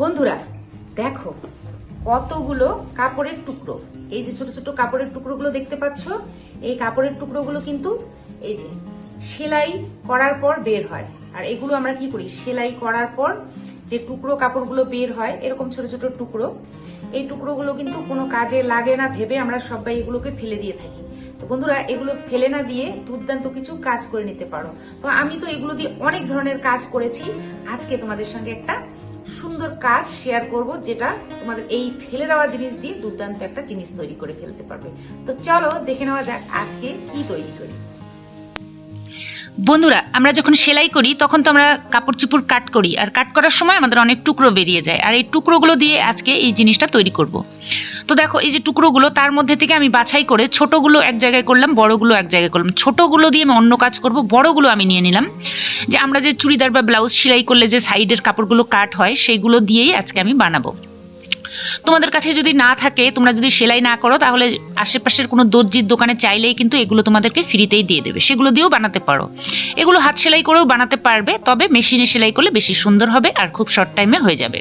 বন্ধুরা, দেখো কতগুলো কাপড়ের টুকরো। এই যে ছোট ছোট কাপড়ের টুকরোগুলো দেখতে পাচ্ছ, এই কাপড়ের টুকরোগুলো কিন্তু এই যে সেলাই করার পর বের হয়। আর এগুলো আমরা কি করি? সেলাই করার পর যে টুকরো কাপড়গুলো বের হয়, এরকম ছোট ছোট টুকরো। এই টুকরোগুলো কিন্তু কোনো কাজে লাগে না ভেবে আমরা সবাই এগুলোকে ফেলে দিয়ে থাকি। তো বন্ধুরা, এগুলো ফেলে না দিয়ে দুর্দান্ত কিছু কাজ করে নিতে পারো। তো আমি তো এগুলো দিয়ে অনেক ধরনের কাজ করেছি। আজকে তোমাদের সঙ্গে একটা সুন্দর কাজ শেয়ার করব যেটা তোমাদের এই ফেলে দেওয়া জিনিস দিয়ে দুর্দান্ত একটা জিনিস তৈরি করে ফেলতে পারবে। তো চলো দেখে নেওয়া যাক আজকে কি তৈরি করি। বন্ধুরা, আমরা যখন সেলাই করি, তখন তো আমরা কাপড় চুপড় কাট করি, আর কাট করার সময় আমাদের অনেক টুকরো বেরিয়ে যায়, আর এই টুকরোগুলো দিয়ে আজকে এই জিনিসটা তৈরি করব। তো দেখো, এই যে টুকরোগুলো, তার মধ্যে থেকে আমি বাছাই করে ছোটোগুলো এক জায়গায় করলাম, বড়গুলো এক জায়গায় করলাম। ছোটোগুলো দিয়ে আমি অন্য কাজ করব, বড়গুলো আমি নিয়ে নিলাম। যে আমরা যে চুড়িদার বা ব্লাউজ সেলাই করলে যে সাইডের কাপড়গুলো কাট হয় সেইগুলো দিয়েই আজকে আমি বানাবো। তোমাদের কাছে যদি না থাকে, তোমরা যদি সেলাই না করো, তাহলে আশেপাশের কোনো দর্জির দোকানে চাইলেই কিন্তু এগুলো তোমাদেরকে ফ্রিতেই দিয়ে দেবে। সেগুলো দিয়েও বানাতে পারো। এগুলো হাত সেলাই করেও বানাতে পারবে, তবে মেশিনে সেলাই করলে বেশি সুন্দর হবে আর খুব শর্ট টাইমে হয়ে যাবে।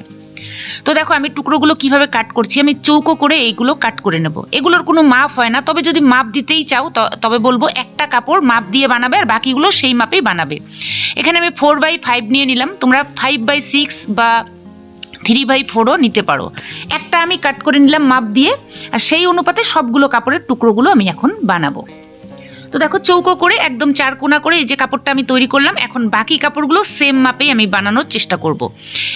তো দেখো, আমি টুকরোগুলো কীভাবে কাট করছি, আমি চৌকো করে এইগুলো কাট করে নেব। এগুলোর কোনো মাপ হয় না, তবে যদি মাপ দিতেই চাও তবে বলব একটা কাপড় মাপ দিয়ে বানাবে আর বাকিগুলো সেই মাপেই বানাবে। এখানে আমি ফোর বাই ফাইভ নিয়ে নিলাম। তোমরা ফাইভ বাই সিক্স বা থ্রি বাই ফোরও নিতে পারো। একটা আমি কাট করে নিলাম মাপ দিয়ে, আর সেই অনুপাতে সবগুলো কাপড়ের টুকরোগুলো আমি এখন বানাবো। তো দেখো চৌকো করে, একদম চার কোনা করে এই যে কাপড়টা আমি তৈরি করলাম, এখন বাকি কাপড়গুলো সেম মাপেই আমি বানানোর চেষ্টা করব।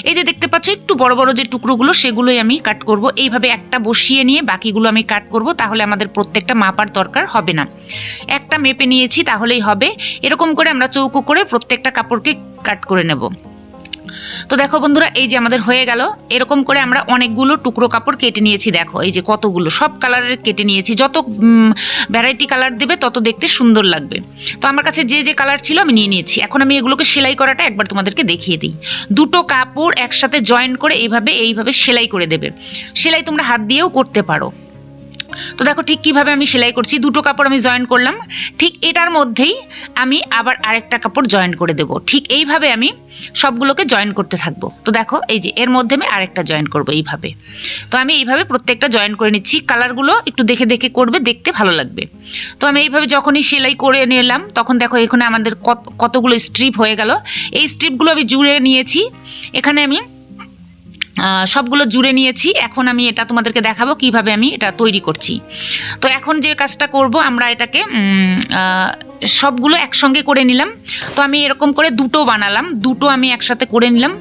এই যে দেখতে পাচ্ছ, একটু বড় বড় যে টুকরোগুলো, সেগুলোই আমি কাট করব। এইভাবে একটা বসিয়ে নিয়ে বাকিগুলো আমি কাট করব, তাহলে আমাদের প্রত্যেকটা মাপার দরকার হবে না। একটা মেপে নিয়েছি, তাহলেই হবে। এরকম করে আমরা চৌকো করে প্রত্যেকটা কাপড়কে কাট করে নেব। তো দেখো বন্ধুরা, এই যে আমাদের হয়ে গেল। এরকম করে আমরা অনেকগুলো টুকরো কাপড় কেটে নিয়েছি, দেখো। এই যে কতগুলো, সব কালারের কেটে নিয়েছি। যত ভ্যারাইটি কালার দেবে, তত দেখতে সুন্দর লাগবে। তো আমার কাছে যে যে কালার ছিল আমি নিয়ে নিয়েছি। এখন আমি এগুলোকে সেলাই করাটা একবার তোমাদেরকে দেখিয়ে দিই। দুটো কাপড় একসাথে জয়েন করে এইভাবে এইভাবে সেলাই করে দেবে। সেলাই তোমরা হাত দিয়েও করতে পারো। তো দেখো ঠিক কীভাবে আমি সেলাই করছি। দুটো কাপড় আমি জয়েন করলাম। ঠিক এটার মধ্যেই আমি আবার আরেকটা কাপড় জয়েন করে দেব। ঠিক এইভাবে আমি সবগুলোকে জয়েন করতে থাকব। তো দেখো এই যে এর মধ্যে আমি আরেকটা জয়েন করব এইভাবে। তো আমি এইভাবে প্রত্যেকটা জয়েন করে নিচ্ছি। কালারগুলো একটু দেখে দেখে করবে, দেখতে ভালো লাগবে। তো আমি এইভাবে যখনই সেলাই করে নিলাম, তখন দেখো এখানে আমাদের কত- কতগুলো স্ট্রিপ হয়ে গেল। এই স্ট্রিপগুলো আমি জুড়ে নিয়েছি। এখানে আমি সবগুলো জুড়ে নিয়েছি। এখন আমি এটা তোমাদেরকে দেখাবো কীভাবে আমি এটা তৈরি করছি। তো এখন যে কাজটা করব, আমরা এটাকে সবগুলো একসঙ্গে করে নিলাম। তো আমি এরকম করে দুটো বানালাম। দুটো আমি একসাথে করে নিলাম।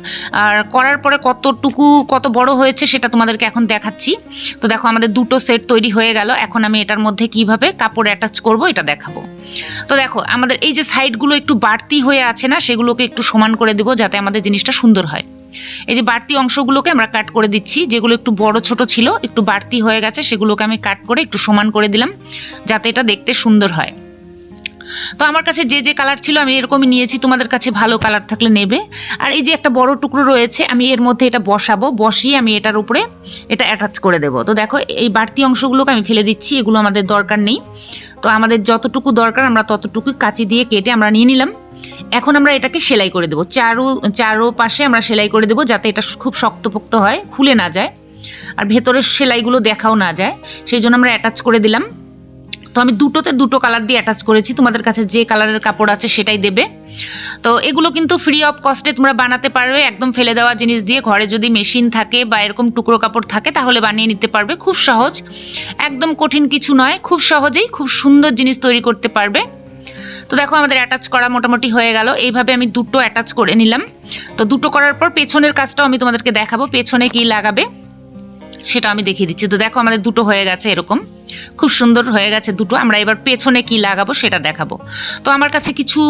আর করার পরে কতটুকু, কত বড় হয়েছে সেটা তোমাদেরকে এখন দেখাচ্ছি। তো দেখো আমাদের দুটো সেট তৈরি হয়ে গেল। এখন আমি এটার মধ্যে কীভাবে কাপড় অ্যাটাচ করব এটা দেখাবো। তো দেখো, আমাদের এই যে সাইডগুলো একটু বাড়তি হয়ে আছে না, সেগুলোকে একটু সমান করে দেবো যাতে আমাদের জিনিসটা সুন্দর হয়। এই যে বাড়তি অংশগুলোকে আমরা কাট করে দিচ্ছি, যেগুলো একটু বড় ছোট ছিল, একটু বাড়তি হয়ে গেছে, সেগুলোকে আমি কাট করে একটু সমান করে দিলাম, যাতে এটা দেখতে সুন্দর হয়। তো আমার কাছে যে যে কালার ছিল আমি এরকমই নিয়েছি, তোমাদের কাছে ভালো কালার থাকলে নেবে। আর এই যে একটা বড় টুকরো রয়েছে, আমি এর মধ্যে এটা বসাবো, বসিয়ে আমি এটার উপরে এটা অ্যাটাচ করে দেবো। তো দেখো, এই বাড়তি অংশগুলোকে আমি ফেলে দিচ্ছি, এগুলো আমাদের দরকার নেই। তো আমাদের যতটুকু দরকার, আমরা ততটুকু কাঁচি দিয়ে কেটে আমরা নিয়ে নিলাম। এখন আমরা এটাকে সেলাই করে দেবো। চারো চারো পাশে আমরা সেলাই করে দেবো যাতে এটা খুব শক্তপোক্ত হয়, খুলে না যায়। আর ভেতরের সেলাইগুলো দেখাও না যায়। সেই জন্য আমরা অ্যাটাচ করে দিলাম। তো আমি দুটোতে দুটো কালার দিয়ে অ্যাটাচ করেছি। তোমাদের কাছে যে কালারের কাপড় আছে সেটাই দেবে। তো এগুলো কিন্তু ফ্রি অফ কস্টে তোমরা বানাতে পারবে একদম ফেলে দেওয়া জিনিস দিয়ে ঘরে যদি মেশিন থাকে বা এরকম টুকরো কাপড় থাকে তাহলে বানিয়ে নিতে পারবে। খুব সহজ। একদম কঠিন কিছু নয়। খুব সহজেই খুব সুন্দর জিনিস তৈরি করতে পারবে। তো দেখো আমাদের অ্যাটাচ করা মোটামুটি হয়ে গেল। এইভাবে আমি দুটো অ্যাটাচ করে নিলাম। তো দুটো করার পর পেছনের কাজটাও আমি তোমাদেরকে দেখাবো, পেছনে কি লাগাবে সেটা আমি দেখিয়ে দিচ্ছি। তো দেখো আমাদের দুটো হয়ে গেছে এরকম। খুব সুন্দর হয়ে গেছে দুটো, আমরা এবার পেছনে কি লাগাবো সেটা দেখাবো। তো আমার কাছে কিছু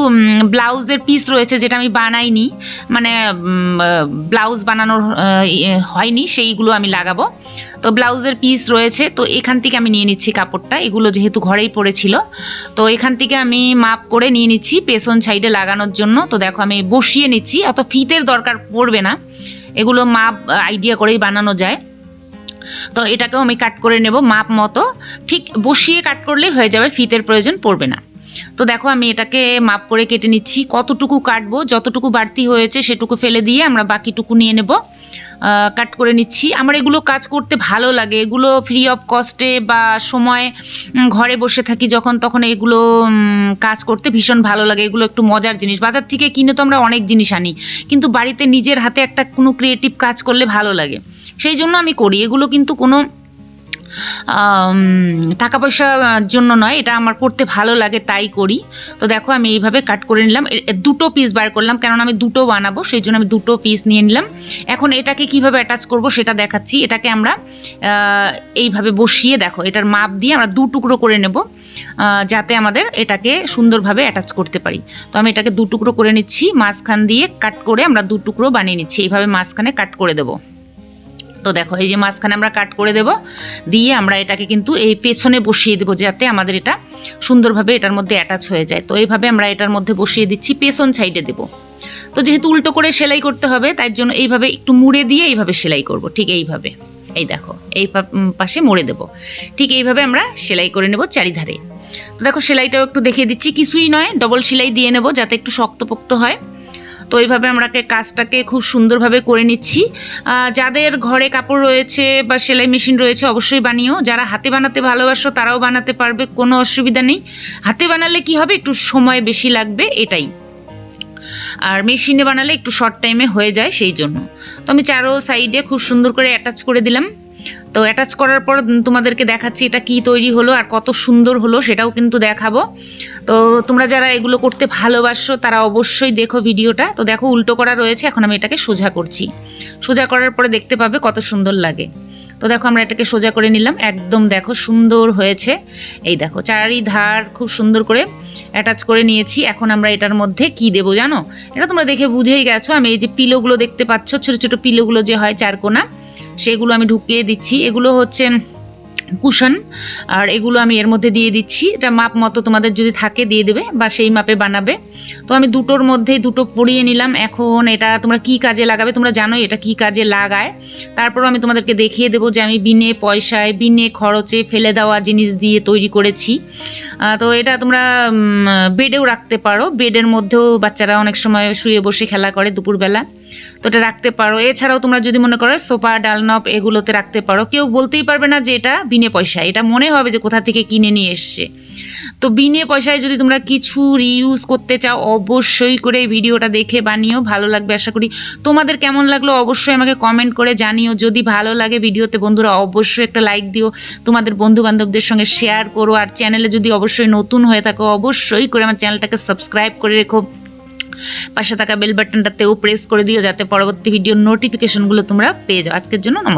ব্লাউজের পিস রয়েছে যেটা আমি বানাইনি মানে ব্লাউজ বানানোর হয়নি, সেইগুলো আমি লাগাবো। তো ব্লাউজের পিস রয়েছে, তো এখান থেকে আমি নিয়ে নিচ্ছি কাপড়টা, এগুলো যেহেতু ঘরেই পড়েছিল। তো এখান থেকে আমি মাপ করে নিয়ে নিচ্ছি পেছন সাইডে লাগানোর জন্য। তো দেখো আমি বসিয়ে নিচ্ছি, অত ফিতের দরকার পড়বে না। এগুলো মাপ আইডিয়া করেই বানানো যায়। তো এটাকেও আমি কাট করে নেব মাপ মতো। ঠিক বসিয়ে কাট করলে হয়ে যাবে, ফিতের প্রয়োজন পড়বে না। তো দেখো আমি এটাকে মাপ করে কেটে নিচ্ছি। কতটুকু কাটবো, যতটুকু বাড়তি হয়েছে সেটুকু ফেলে দিয়ে আমরা বাকিটুকু নিয়ে নেব। কাট করে নিচ্ছি। আমার এগুলো কাজ করতে ভালো লাগে। এগুলো ফ্রি অফ কস্টে বা সময় ঘরে বসে থাকি যখন, তখন এগুলো কাজ করতে ভীষণ ভালো লাগে। এগুলো একটু মজার জিনিস। বাজার থেকে কিনে তো আমরা অনেক জিনিস আনি। কিন্তু বাড়িতে নিজের হাতে একটা কোনো ক্রিয়েটিভ কাজ করলে ভালো লাগে। সেই জন্য আমি করি। এগুলো কিন্তু কোনো টাকা পয়সার জন্য নয়, এটা আমার করতে ভালো লাগে, তাই করি। তো দেখো, আমি এইভাবে কাট করে নিলাম। দুটো পিস বার করলাম, কেননা আমি দুটো বানাবো, সেই জন্য আমি দুটো পিস নিয়ে নিলাম। এখন এটাকে কীভাবে অ্যাটাচ করব সেটা দেখাচ্ছি। এটাকে আমরা এইভাবে বসিয়ে দেখো, এটার মাপ দিয়ে আমরা দু টুকরো করে নেব যাতে আমাদের এটাকে সুন্দরভাবে অ্যাটাচ করতে পারি। তো আমি এটাকে দু টুকরো করে নিচ্ছি, মাঝখান দিয়ে কাট করে আমরা দু টুকরো বানিয়ে নিচ্ছি। এইভাবে মাঝখানে কাট করে দেবো। তো দেখো, এই যে মাঝখানে আমরা কাট করে দেব, দিয়ে আমরা এটাকে কিন্তু এই পেছনে বসিয়ে দেবো যাতে আমাদের এটা সুন্দরভাবে এটার মধ্যে অ্যাটাচ হয়ে যায়। তো এইভাবে আমরা এটার মধ্যে বসিয়ে দিচ্ছি, পেছন সাইডে দেব। তো যেহেতু উল্টো করে সেলাই করতে হবে, তাই জন্য এইভাবে একটু মুড়ে দিয়ে এইভাবে সেলাই করব, ঠিক এইভাবে। এই দেখো, এই পাশে মুড়ে দেব। ঠিক এইভাবে আমরা সেলাই করে নেব চারিধারে। তো দেখো, সেলাইটাও একটু দেখিয়ে দিচ্ছি, কিছুই নয় ডবল সেলাই দিয়ে নেব যাতে একটু শক্তপোক্ত হয়। তো এইভাবে আমরা কাজটাকে খুব সুন্দরভাবে করে নিচ্ছি। যাদের ঘরে কাপড় রয়েছে বা সেলাই মেশিন রয়েছে অবশ্যই বানিও। যারা হাতে বানাতে ভালোবাসো তারাও বানাতে পারবে, কোনো অসুবিধা নেই। হাতে বানালে কি হবে? একটু সময় বেশি লাগবে, এটাই। আর মেশিনে বানালে একটু শর্ট টাইমে হয়ে যায় সেই জন্য। তো আমি চারো সাইডে খুব সুন্দর করে অ্যাটাচ করে দিলাম। তো অ্যাটাচ করার পর তোমাদেরকে দেখাচ্ছি এটা কি তৈরি হলো আর কত সুন্দর হলো সেটাও কিন্তু দেখাবো। তো তোমরা যারা এগুলো করতে ভালোবাসো তারা অবশ্যই দেখো ভিডিওটা। তো দেখো উল্টো করা রয়েছে, এখন আমি এটাকে সোজা করছি। সোজা করার পরে দেখতে পাবে কত সুন্দর লাগে। তো দেখো আমরা এটাকে সোজা করে নিলাম, একদম দেখো সুন্দর হয়েছে। এই দেখো চারি ধার খুব সুন্দর করে অ্যাটাচ করে নিয়েছি। এখন আমরা এটার মধ্যে কি দেবো জানো? এটা তোমরা দেখে বুঝেই গেছো। আমি এই যে পিলোগুলো দেখতে পাচ্ছ, ছোটো ছোটো পিলোগুলো যে হয় চারকোনা সেগুলো আমি ঢুকিয়ে দিচ্ছি। এগুলো হচ্ছে কুশন, আর এগুলো আমি এর মধ্যে দিয়ে দিচ্ছি। এটা মাপ মতো তোমাদের যদি থাকে দিয়ে দেবে বা সেই মাপে বানাবে। তো আমি দুটোর মধ্যেই দুটো পরিয়ে নিলাম। এখন এটা তোমরা কি কাজে লাগাবে তোমরা জানোই এটা কি কাজে লাগায়। তারপর আমি তোমাদেরকে দেখিয়ে দেবো যে আমি বিনে পয়সায়, বিনে খরচে ফেলে দেওয়া জিনিস দিয়ে তৈরি করেছি। তো এটা তোমরা বেডেও রাখতে পারো। বেডের মধ্যেও বাচ্চারা অনেক সময় শুয়ে বসে খেলা করে দুপুরবেলা। তো এটা রাখতে পারো। এছাড়াও তোমরা যদি মনে করো সোফা, ডালনপ এগুলোতে রাখতে পারো, কেউ বলতেই পারবে না যে এটা বিনে পয়সায়। এটা মনে হবে যে কোথা থেকে কিনে নিয়ে এসছে। তো বিনে পয়সায় যদি তোমরা কিছু রিউজ করতে চাও, অবশ্যই করে ভিডিওটা দেখে বানিও, ভালো লাগবে আশা করি। তোমাদের কেমন লাগল অবশ্যই আমাকে কমেন্ট করে জানিও। যদি ভালো লাগে ভিডিওতে বন্ধুরা অবশ্যই একটা লাইক দিও। তোমাদের বন্ধু বান্ধবদের সঙ্গে শেয়ার করো। আর চ্যানেলে যদি অবশ্যই নতুন হয়ে থাকো, অবশ্যই করে আমার চ্যানেলটাকে সাবস্ক্রাইব করে রেখো। পাশে থাকা বেল বাটনটাতেও প্রেস করে দিও যাতে পরবর্তী ভিডিওর নোটিফিকেশনগুলো তোমরা পেয়ে যাও। আজকের জন্য নমস্কার।